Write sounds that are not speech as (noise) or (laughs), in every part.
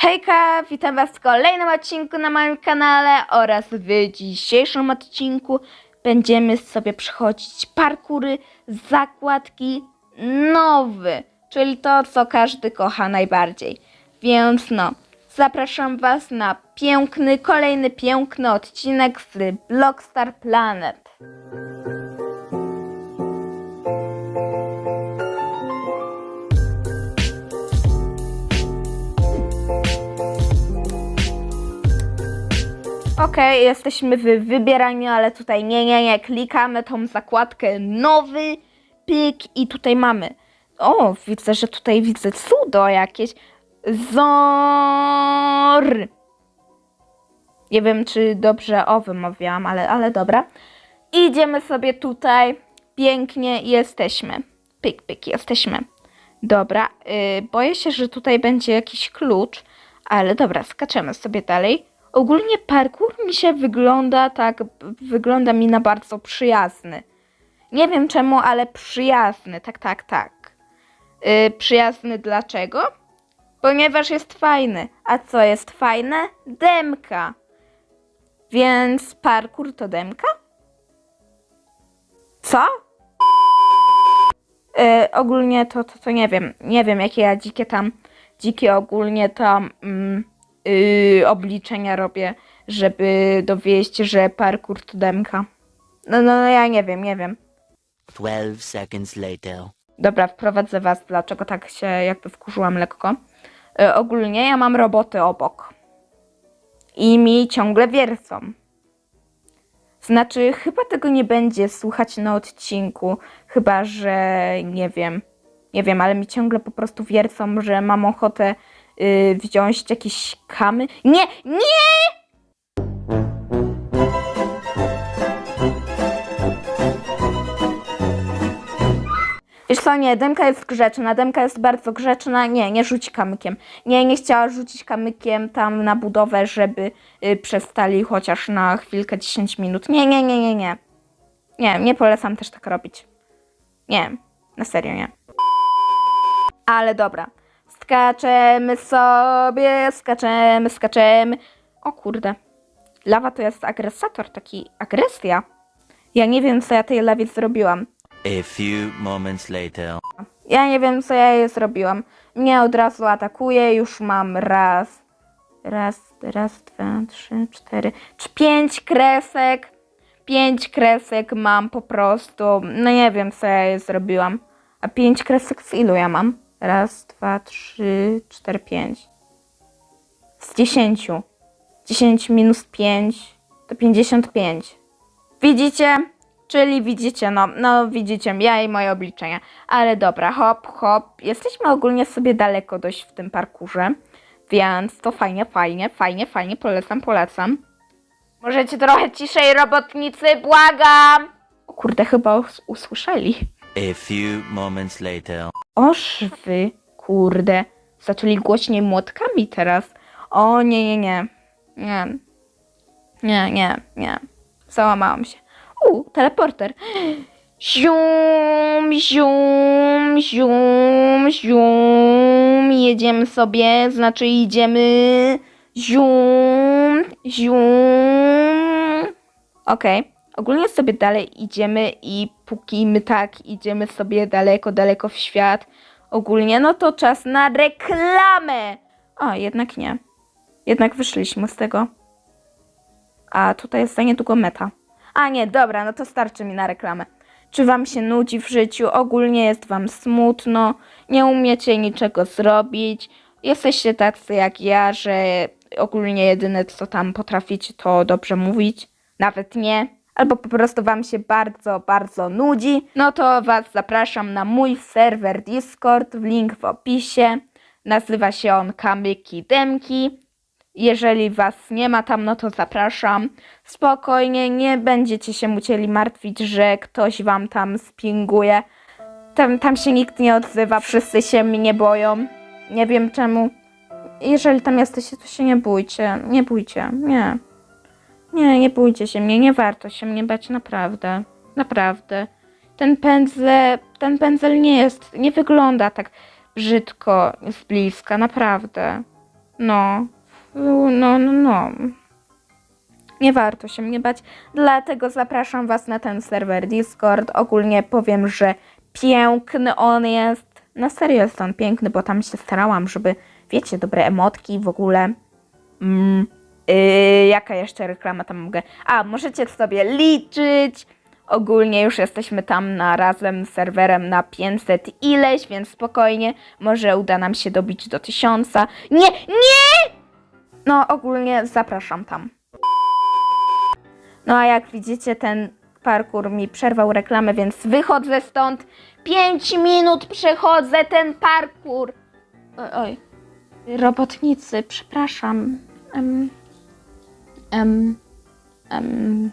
Hejka, witam Was w kolejnym odcinku na moim kanale oraz w dzisiejszym odcinku będziemy sobie przechodzić parkury, zakładki nowy, czyli to, co każdy kocha najbardziej. Więc no, zapraszam Was na piękny, kolejny piękny odcinek z Blockstar Planet. Okej, jesteśmy w wybieraniu, ale tutaj nie, nie, nie. Klikamy tą zakładkę nowy, pik i tutaj mamy. O, widzę, że tutaj widzę cudo jakieś. Zor. Nie wiem, czy dobrze o wymawiałam, ale, ale dobra. Idziemy sobie tutaj. Pięknie jesteśmy. Pik, pik, jesteśmy. Dobra, yy, boję się, że tutaj będzie jakiś klucz, ale dobra, skaczemy sobie dalej. Ogólnie parkour mi się wygląda tak, wygląda mi na bardzo przyjazny. Nie wiem czemu, ale przyjazny, tak, tak, tak. Yy, przyjazny dlaczego? Ponieważ jest fajny. A co jest fajne? Demka. Więc parkour to demka? Co? Yy, ogólnie to, to, to nie wiem. Nie wiem, jakie ja dzikie tam, dzikie ogólnie tam yy, obliczenia robię, żeby dowieść, że parkour to demka. No, no, no ja nie wiem, nie wiem. 12 seconds later. Dobra, wprowadzę was, dlaczego tak się jakby wkurzyłam lekko. Yy, ogólnie ja mam roboty obok. I mi ciągle wiercą. Znaczy, chyba tego nie będzie słuchać na odcinku, chyba że nie wiem. Nie wiem, ale mi ciągle po prostu wiercą, że mam ochotę y, wziąć jakieś kamy. Nie, nie! Wiesz co, nie, Demka jest grzeczna, Demka jest bardzo grzeczna, nie, nie rzuci kamykiem. Nie, nie chciała rzucić kamykiem tam na budowę, żeby y, przestali chociaż na chwilkę 10 minut. Nie, nie, nie, nie, nie. Nie, nie polecam też tak robić. Nie, na serio nie. Ale dobra. Skaczemy sobie, skaczemy, skaczemy. O kurde. Lawa to jest agresator, taki agresja. Ja nie wiem, co ja tej lawie zrobiłam. A few moments later. Ja nie wiem, co ja jej zrobiłam. Mnie od razu atakuje, już mam raz, raz, raz, dwa, trzy, cztery, cz- pięć kresek. Pięć kresek mam po prostu. No nie wiem, co ja jej zrobiłam. A pięć kresek z ilu ja mam? Raz, dwa, trzy, cztery, pięć. Z dziesięciu. Dziesięć minus pięć to pięćdziesiąt pięć. Widzicie? Czyli widzicie, no, no widzicie, ja i moje obliczenia. Ale dobra, hop, hop. Jesteśmy ogólnie sobie daleko dość w tym parkurze, więc to fajnie, fajnie, fajnie, fajnie, polecam, polecam. Możecie trochę ciszej, robotnicy, błagam! O kurde, chyba us- usłyszeli. A few moments later. Oszwy, kurde, zaczęli głośniej młotkami teraz. O nie, nie, nie, nie, nie, nie, nie, załamałam się. U, teleporter. Zium, zium, zium, zium. Jedziemy sobie, znaczy idziemy. Zium, zium. Okej. Ogólnie sobie dalej idziemy i póki my tak idziemy sobie daleko, daleko w świat, ogólnie, no to czas na reklamę. A, jednak nie. Jednak wyszliśmy z tego. A tutaj jest za niedługo meta. A nie, dobra, no to starczy mi na reklamę. Czy wam się nudzi w życiu? Ogólnie jest wam smutno, nie umiecie niczego zrobić, jesteście tacy jak ja, że ogólnie jedyne co tam potraficie to dobrze mówić, nawet nie. Albo po prostu wam się bardzo, bardzo nudzi, no to was zapraszam na mój serwer Discord, link w opisie. Nazywa się on Kamyki Demki. Jeżeli was nie ma tam, no to zapraszam. Spokojnie, nie będziecie się musieli martwić, że ktoś wam tam spinguje. Tam, tam się nikt nie odzywa, wszyscy się mnie boją. Nie wiem czemu. Jeżeli tam jesteście, to się nie bójcie. Nie bójcie, nie. Nie, nie bójcie się mnie, nie warto się mnie bać, naprawdę. Naprawdę. Ten pędzel, ten pędzel nie jest, nie wygląda tak brzydko z bliska, naprawdę. No, no, no, no. Nie warto się mnie bać, dlatego zapraszam Was na ten serwer Discord. Ogólnie powiem, że piękny on jest. Na serio jest on piękny, bo tam się starałam, żeby, wiecie, dobre emotki w ogóle. Mm, yy, jaka jeszcze reklama tam mogę? A, możecie sobie liczyć. Ogólnie już jesteśmy tam na razem z serwerem na 500 ileś, więc spokojnie, może uda nam się dobić do 1000. Nie, nie! No, ogólnie zapraszam tam. No a jak widzicie, ten parkour mi przerwał reklamę, więc wychodzę stąd. 5 minut przechodzę ten parkour. Oj, oj. robotnicy, przepraszam. Em, em, em,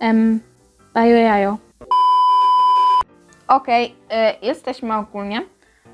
em, bajo jajo. Okej, y, jesteśmy ogólnie.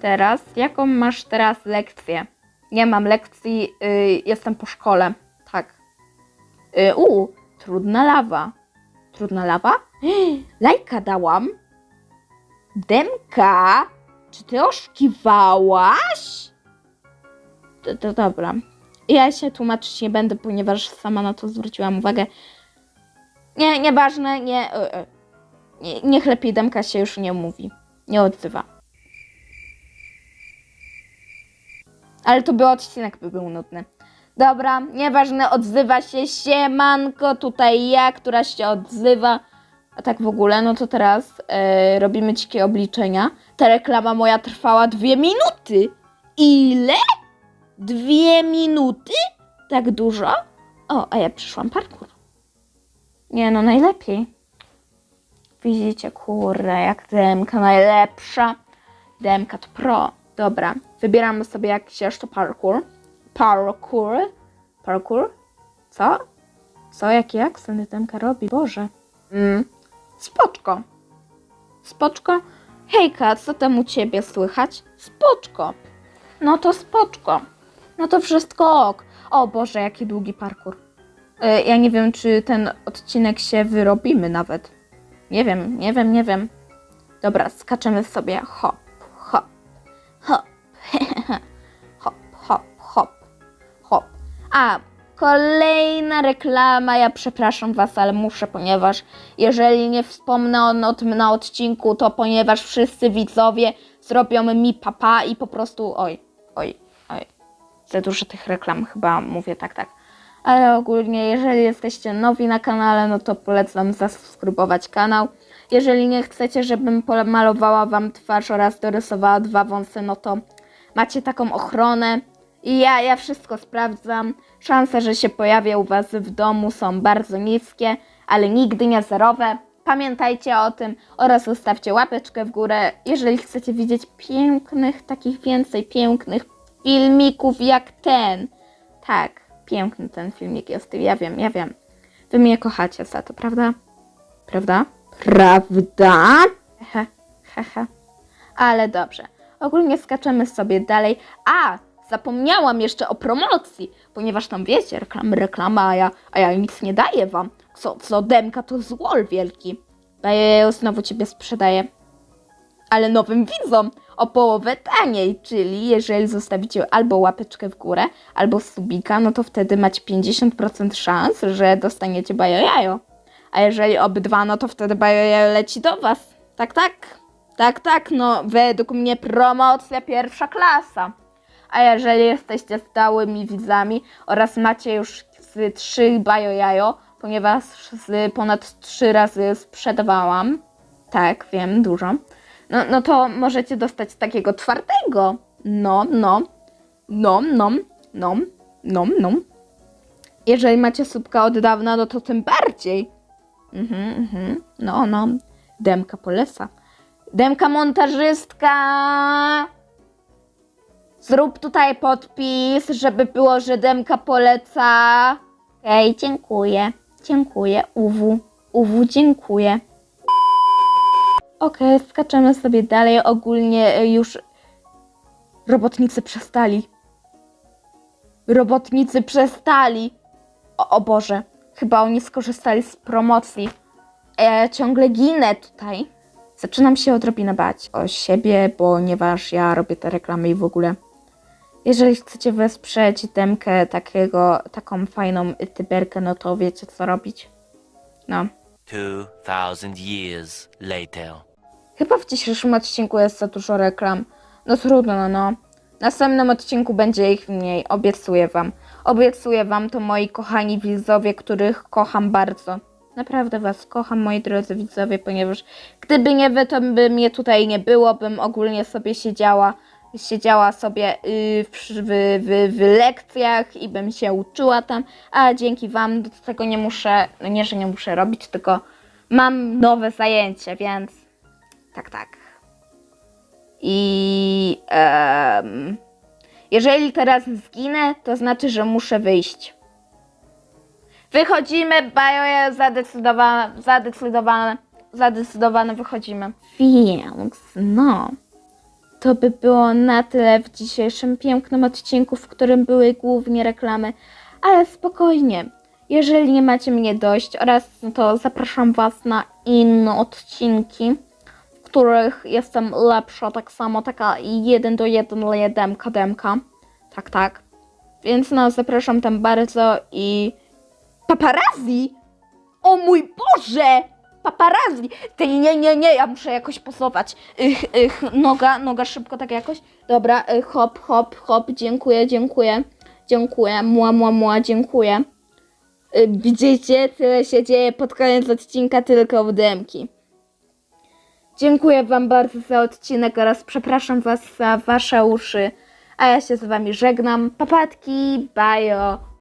Teraz, jaką masz teraz lekcję? Nie mam lekcji, y, jestem po szkole. Tak. Y, u, trudna lawa. Trudna lawa? (gasps) Lajka dałam. Demka, czy ty oszukiwałaś? To, to dobra. Ja się tłumaczyć nie będę, ponieważ sama na to zwróciłam uwagę. Nie, nieważne, nie, e, e. nie. Niech lepiej Demka się już nie mówi. Nie odzywa. Ale to by odcinek by był nudny. Dobra, nieważne, odzywa się siemanko, tutaj ja, która się odzywa. A tak w ogóle, no to teraz e, robimy dzikie obliczenia. Ta reklama moja trwała dwie minuty. Ile? Dwie minuty? Tak dużo? O, a ja przyszłam parkour. Nie no, najlepiej. Widzicie, kurde, jak DMK najlepsza. DMK to pro. Dobra, wybieramy sobie jakiś jeszcze parkour. Parkour. Parkour? Co? Co, jaki akcent DMK robi? Boże. Mm. Spoczko. Spoczko? Hejka, co tam u ciebie słychać? Spoczko. No to spoczko. No to wszystko ok. O Boże, jaki długi parkour. E, Ja nie wiem, czy ten odcinek się wyrobimy nawet. Nie wiem, nie wiem, nie wiem. Dobra, skaczemy sobie. Hop, hop, hop, (laughs) hop, hop, hop, hop. A, kolejna reklama. Ja przepraszam Was, ale muszę, ponieważ jeżeli nie wspomnę o, tym na odcinku, to ponieważ wszyscy widzowie zrobią mi papa i po prostu oj, oj, oj. Za dużo tych reklam chyba mówię tak, tak. Ale ogólnie, jeżeli jesteście nowi na kanale, no to polecam zasubskrybować kanał. Jeżeli nie chcecie, żebym pomalowała Wam twarz oraz dorysowała dwa wąsy, no to macie taką ochronę. I ja, ja wszystko sprawdzam. Szanse, że się pojawię u Was w domu są bardzo niskie, ale nigdy nie zerowe. Pamiętajcie o tym oraz zostawcie łapeczkę w górę, jeżeli chcecie widzieć pięknych, takich więcej pięknych filmików jak ten. Tak, piękny ten filmik jest, ja wiem, ja wiem. Wy mnie kochacie za to, prawda? Prawda? Prawda? Hehe, hehe. Ale dobrze. Ogólnie skaczemy sobie dalej. A, zapomniałam jeszcze o promocji, ponieważ tam wiecie, reklamy, reklama, a ja, a ja nic nie daję wam. Co, co demka to złol wielki. A ja znowu ciebie sprzedaję. Ale nowym widzom o połowę taniej, czyli jeżeli zostawicie albo łapeczkę w górę, albo subika, no to wtedy macie 50% szans, że dostaniecie bajojajo. A jeżeli obydwa, no to wtedy bajojajo leci do was. Tak, tak. Tak, tak, no według mnie promocja pierwsza klasa. A jeżeli jesteście stałymi widzami oraz macie już z 3 bajojajo, ponieważ z ponad 3 razy sprzedawałam, tak, wiem, dużo, no, no to możecie dostać takiego czwartego. No, no, no, no, no, no, no. Jeżeli macie słupka od dawna, no to tym bardziej. Mhm, mhm, no, no. Demka poleca. Demka montażystka! Zrób tutaj podpis, żeby było, że Demka poleca. Okej, dziękuję. Dziękuję. Uwu. Uwu, dziękuję. Okej, skaczemy sobie dalej. Ogólnie e, już robotnicy przestali. Robotnicy przestali. O, o Boże, chyba oni skorzystali z promocji. Ja ciągle ginę tutaj. Zaczynam się odrobinę bać o siebie, ponieważ ja robię te reklamy i w ogóle. Jeżeli chcecie wesprzeć demkę takiego, taką fajną tyberkę, no to wiecie co robić. No. 2000 years later. Chyba w dzisiejszym odcinku jest za dużo reklam. No trudno, no. W następnym odcinku będzie ich mniej, obiecuję wam. Obiecuję wam to moi kochani widzowie, których kocham bardzo. Naprawdę was kocham, moi drodzy widzowie, ponieważ gdyby nie wy, to by mnie tutaj nie było, bym ogólnie sobie siedziała, siedziała sobie yy, w, w, w, w lekcjach i bym się uczyła tam, a dzięki wam do tego nie muszę, no nie, że nie muszę robić, tylko mam nowe zajęcie, więc tak, tak. I em, jeżeli teraz zginę, to znaczy, że muszę wyjść. Wychodzimy, Bajo jest zadecydowane, zadecydowane, zadecydowane wychodzimy. Więc no, to by było na tyle w dzisiejszym pięknym odcinku, w którym były głównie reklamy, ale spokojnie. Jeżeli nie macie mnie dość oraz no to zapraszam Was na inne odcinki których jestem lepsza, tak samo taka jeden do jeden jedemka demka. Tak, tak. Więc no, zapraszam tam bardzo i... Paparazzi! O mój Boże! Paparazzi! Ty, nie, nie, nie, ja muszę jakoś posować. Noga, noga szybko tak jakoś. Dobra, y, hop, hop, hop, dziękuję, dziękuję. Dziękuję, mua, mua, mua, dziękuję. Y, Widzicie, tyle się dzieje pod koniec odcinka tylko w demki. Dziękuję Wam bardzo za odcinek oraz przepraszam Was za Wasze uszy. A ja się z Wami żegnam. Papatki, bajo.